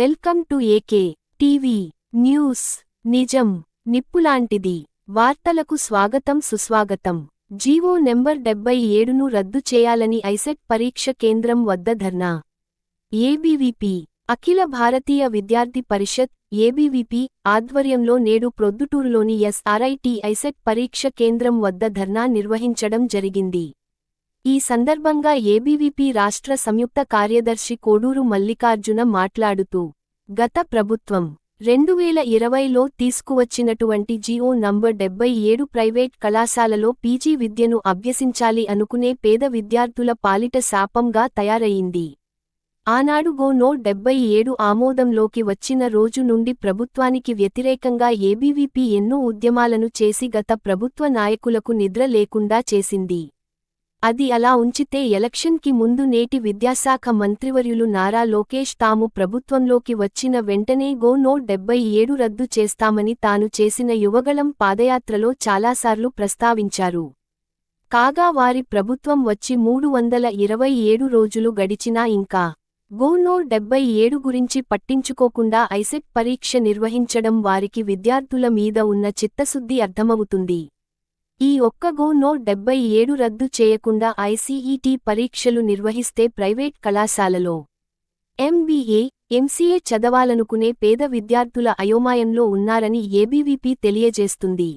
Welcome to AK TV news. నిజం నిప్పులాంటిది. వార్తలకు స్వాగతం సుస్వాగతం. జీవో నెంబర్ డెబ్బై ఏడును రద్దు చేయాలని ఐసెట్ పరీక్ష కేంద్రం వద్ద ధర్నా. ఏబీవీపీ అఖిల భారతీయ విద్యార్థి పరిషత్ ఏబీవీపీ ఆధ్వర్యంలో నేడు ప్రొద్దుటూరులోని ఎస్ఆర్ఐటి ఐసెట్ పరీక్ష కేంద్రం వద్ద ధర్నా నిర్వహించడం జరిగింది. ఈ సందర్భంగా ఏబీవీపీ రాష్ట్ర సంయుక్త కార్యదర్శి కోడూరు మల్లికార్జున మాట్లాడుతూ గత ప్రభుత్వం రెండు వేల ఇరవైలో తీసుకువచ్చినటువంటి జిఓ నంబర్ డెబ్బై ఏడు ప్రైవేట్ కళాశాలలో పీజీ విద్యను అభ్యసించాలి అనుకునే పేద విద్యార్థుల పాలిట శాపంగా తయారయింది ఆనాడు గో నో డెబ్బై ఏడు ఆమోదంలోకి వచ్చిన రోజు నుండి ప్రభుత్వానికి వ్యతిరేకంగా ఏబీవీపీ ఎన్నో ఉద్యమాలను చేసి గత ప్రభుత్వ నాయకులకు నిద్ర లేకుండా చేసింది. అది అలా ఉంచితే ఎలక్షన్కి ముందు నేటి విద్యాశాఖ మంత్రివర్యులు నారా లోకేష్ తాము ప్రభుత్వంలోకి వచ్చిన వెంటనే గో నో డెబ్బై ఏడు రద్దు చేస్తామని తాను చేసిన యువగళం పాదయాత్రలో చాలాసార్లు ప్రస్తావించారు. కాగా వారి ప్రభుత్వం వచ్చి మూడు వందల ఇరవై ఏడు రోజులు గడిచినా ఇంకా గో నో డెబ్బై ఏడు గురించి పట్టించుకోకుండా ఐసెట్ పరీక్ష నిర్వహించడం వారికి విద్యార్థుల మీద ఉన్న చిత్తశుద్ధి అర్థమవుతుంది. ఈ ఒక్క గో నో డెబ్బై ఏడు రద్దు చేయకుండా ఐసీఈటీ పరీక్షలు నిర్వహిస్తే ప్రైవేట్ కళాశాలలో. ఎంబీఏ ఎంసీఏ చదవాలనుకునే పేద విద్యార్థుల అయోమయంలో ఉన్నారని ఏబీవీపీ తెలియజేస్తుంది.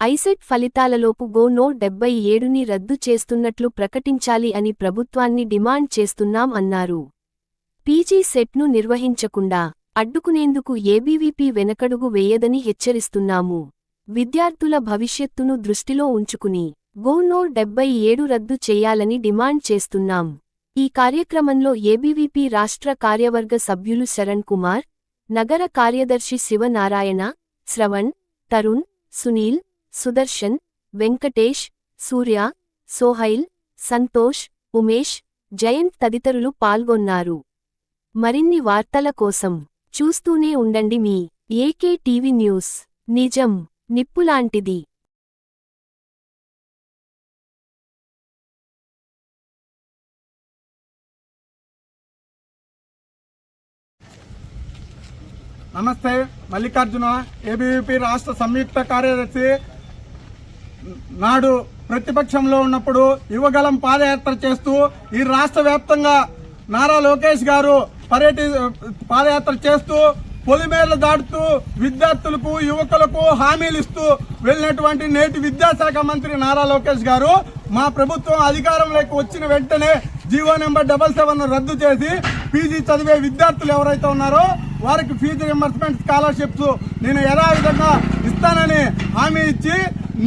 ఐసెట్ ఫలితాలలోపు గో నోట్ డెబ్బై ఏడుని రద్దు చేస్తున్నట్లు ప్రకటించాలి అని ప్రభుత్వాన్ని డిమాండ్ చేస్తున్నాం అన్నారు. పీజీ సెట్ను నిర్వహించకుండా అడ్డుకునేందుకు ఏబీవీపీ వెనకడుగు వేయదని హెచ్చరిస్తున్నాము. విద్యార్థుల భవిష్యత్తును దృష్టిలో ఉంచుకుని గోనో డెబ్బై ఏడు రద్దు చేయాలని డిమాండ్ చేస్తున్నాం. ఈ కార్యక్రమంలో ఏబీవీపీ రాష్ట్ర కార్యవర్గ సభ్యులు శరణ్ కుమార్ నగర కార్యదర్శి శివనారాయణ శ్రవణ్ తరుణ్ సునీల్ సుదర్శన్ వెంకటేష్ సూర్య సోహైల్ సంతోష్ ఉమేష్ జయంత్ తదితరులు పాల్గొన్నారు. మరిన్ని వార్తల కోసం చూస్తూనే ఉండండి మీ ఏకే టీవీ న్యూస్. నిజం. నిప్పులాంటిది. నమస్తే మల్లికార్జున ఏబీవీపీ రాష్ట్ర సంయుక్త కార్యదర్శి. నాడు ప్రతిపక్షంలో ఉన్నప్పుడు యువగలం పాదయాత్ర చేస్తూ ఈ రాష్ట్ర వ్యాప్తంగా నారా లోకేష్ గారు పర్యటి పాదయాత్ర చేస్తూ పొలిమేరలు దాటుతూ విద్యార్థులకు యువకులకు హామీలు ఇస్తూ వెళ్ళినటువంటి నేటి విద్యాశాఖ మంత్రి నారా లోకేష్ గారు మా ప్రభుత్వం అధికారంలోకి వచ్చిన వెంటనే జీవో నెంబర్ డబల్ సెవెన్ రద్దు చేసి పీజీ చదివే విద్యార్థులు ఎవరైతే ఉన్నారో వారికి ఫీజు రింబర్స్మెంట్ స్కాలర్షిప్స్ నేను యథావిధంగా ఇస్తానని హామీ ఇచ్చి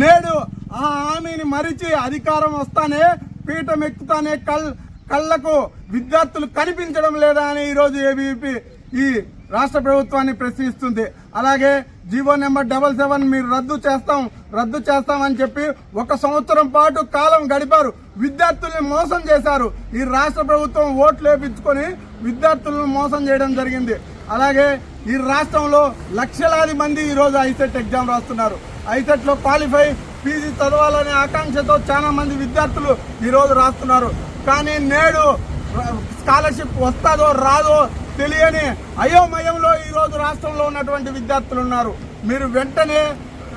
నేడు ఆ హామీని మరిచి అధికారం వస్తానే పీఠం ఎక్కుతానే కల్ కళ్ళకు విద్యార్థులు కనిపించడం లేదా అని ఈరోజు ఏబీపీ ఈ రాష్ట్ర ప్రభుత్వాన్ని ప్రశ్నిస్తుంది. అలాగే జీవో నెంబర్ డబల్ సెవెన్ మీరు రద్దు చేస్తాం రద్దు చేస్తామని చెప్పి ఒక సంవత్సరం పాటు కాలం గడిపారు. విద్యార్థుల్ని మోసం చేశారు. ఈ రాష్ట్ర ప్రభుత్వం ఓట్లు వేపించుకొని విద్యార్థులను మోసం చేయడం జరిగింది. అలాగే ఈ రాష్ట్రంలో లక్షలాది మంది ఈరోజు ఐసెట్ ఎగ్జామ్ రాస్తున్నారు. ఐసెట్లో క్వాలిఫై పీజీ చదవాలనే ఆకాంక్షతో చాలా మంది విద్యార్థులు ఈరోజు రాస్తున్నారు. కానీ నేడు స్కాలర్షిప్ వస్తుందో రాదో తెలియని అయోమయంలో ఈరోజు రాష్ట్రంలో ఉన్నటువంటి విద్యార్థులు ఉన్నారు. మీరు వెంటనే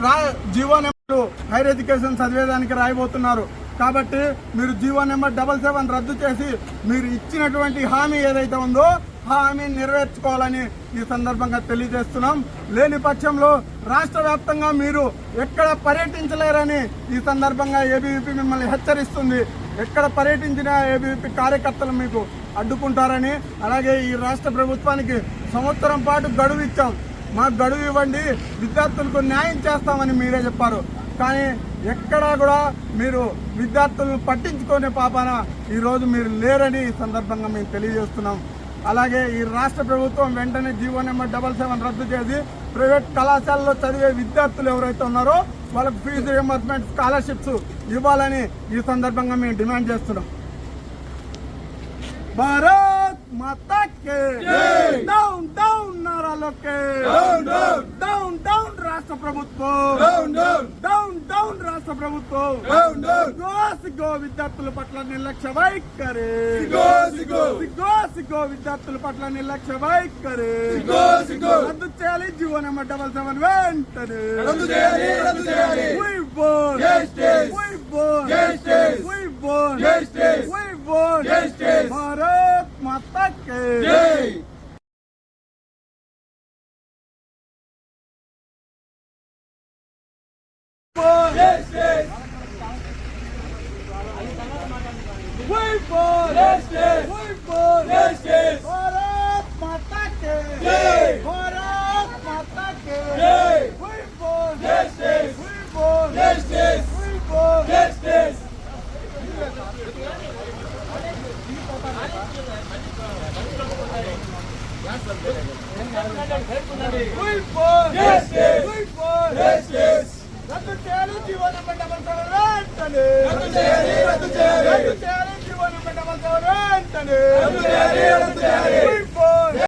రా జీవో నెంబర్ హైర్ ఎడ్యుకేషన్ చదివేదానికి రాయబోతున్నారు. కాబట్టి మీరు జీవో నెంబర్ డబల్ సెవెన్ రద్దు చేసి మీరు ఇచ్చినటువంటి హామీ ఏదైతే ఉందో ఆ హామీని నెరవేర్చుకోవాలని ఈ సందర్భంగా తెలియజేస్తున్నాం. లేని పక్షంలో రాష్ట్ర వ్యాప్తంగా మీరు ఎక్కడ పర్యటించలేరని ఈ సందర్భంగా ఏబీవీపీ మిమ్మల్ని హెచ్చరిస్తుంది. ఎక్కడ పర్యటించినా ఏబీవీపీ కార్యకర్తలు మీకు అడ్డుకుంటారని అలాగే ఈ రాష్ట్ర ప్రభుత్వానికి సంవత్సరం పాటు గడువు ఇచ్చాం. మాకు గడువు ఇవ్వండి. విద్యార్థులకు న్యాయం చేస్తామని మీరే చెప్పారు. కానీ ఎక్కడా కూడా మీరు విద్యార్థులను పట్టించుకునే పాపాన ఈరోజు మీరు లేరని ఈ సందర్భంగా మేము తెలియజేస్తున్నాం. అలాగే ఈ రాష్ట్ర ప్రభుత్వం వెంటనే జీవో నెంబర్ డబల్ సెవెన్ రద్దు చేసి ప్రైవేట్ కళాశాలలో చదివే విద్యార్థులు ఎవరైతే ఉన్నారో వాళ్ళకు ఫీజు రియంబర్స్మెంట్ స్కాలర్షిప్స్ ఇవ్వాలని ఈ సందర్భంగా మేము డిమాండ్ చేస్తున్నాం. భారత్ మాతా కే down down Nara Lokesh down down down రాష్ట్ర రాష్ట్ర ప్రభుత్వం డౌన్ డౌన్ డౌన్ డౌన్ రాష్ట్ర ప్రభుత్వం డౌన్ డౌన్ సిగ్గో సిగ్గో విద్యార్థుల పట్ల నిర్లక్ష్య వైఖరి సిగ్గో సిగ్గో సిగ్గో సిగ్గో విద్యార్థుల పట్ల నిర్లక్ష్య వైఖరి సిగ్గో సిగ్గో రద్దు చేయాలి జీవో నెంబర్ డబల్ సెవెన్ వెంటనే రద్దు చేయాలి రద్దు చేయాలి born. Justice. We born. Justice. We born. Justice. We वन भारत माता के जय Wait for justice! Wait for justice! Bharat Mata Ki! Jai!